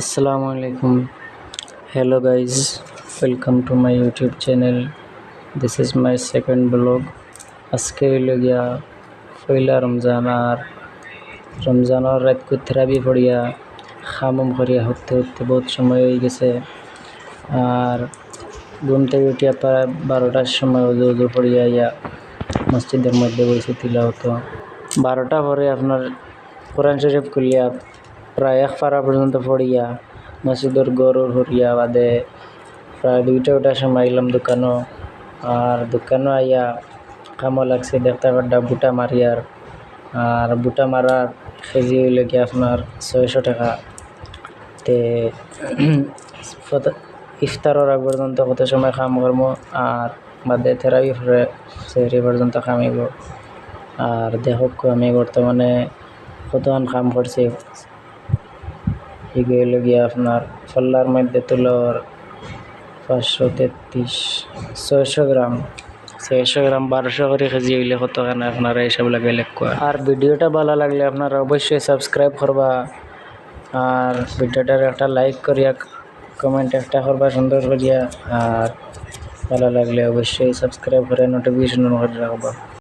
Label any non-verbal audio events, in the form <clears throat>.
আসসালামু আলাইকুম। Hello guys, welcome to my youtube channel. This is my second blog আজকে হইল গিয়া পয়লা রমজান আর রমজানের রাত থেরাপি পড়িয়া খামম করিয়া হতে হতে বহুত সময় হয়ে গেছে। আর ঘুম থেকে উঠিয়া প্রায় বারোটার সময় উজু উজু পড়িয়া ইয়া মসজিদের মধ্যে বসে তিলাওয়াত বারোটা পরে আপনার কোরআন শরীফ খুলিয়া প্রায় এক পারা পর্যন্ত পড়িয়া মসজিদের গরুর হরিয়া বাদে প্রায় দুইটা ওটার সময় আইলাম দোকানও। আর দোকানও আইয়া কামও লাগছে, দেখতে পাড্ডা বুটা মারিয়ার। আর বুটা মারার কেজি হইলে কি আপনার ছয়শো টাকা। তে <clears throat> ইফতারের আগ পর্যন্ত কত সময় কাম করব আর বাদে থেরাপি সেহরি পর্যন্ত কামিব। আর দেখক আমি বর্তমানে কতক্ষণ কাম করছি। এগুলো হইল গিয়া আপনার ফল্লার মধ্যে তুলোর পাঁচশো তেত্রিশ ছয়শো গ্রাম। ছয়শো গ্রাম বারোশো করে কেজি হইলে কত কতখানে আপনারা এইসব লাগাইলে কোয়া? আর ভিডিওটা ভালো লাগলে আপনারা অবশ্যই সাবস্ক্রাইব করবা। আর ভিডিওটার একটা লাইক করিয়া কমেন্ট একটা করবা সুন্দর করিয়া। আর ভালো লাগলে অবশ্যই সাবস্ক্রাইব করে নোটিফিকেশন করে রাখবা।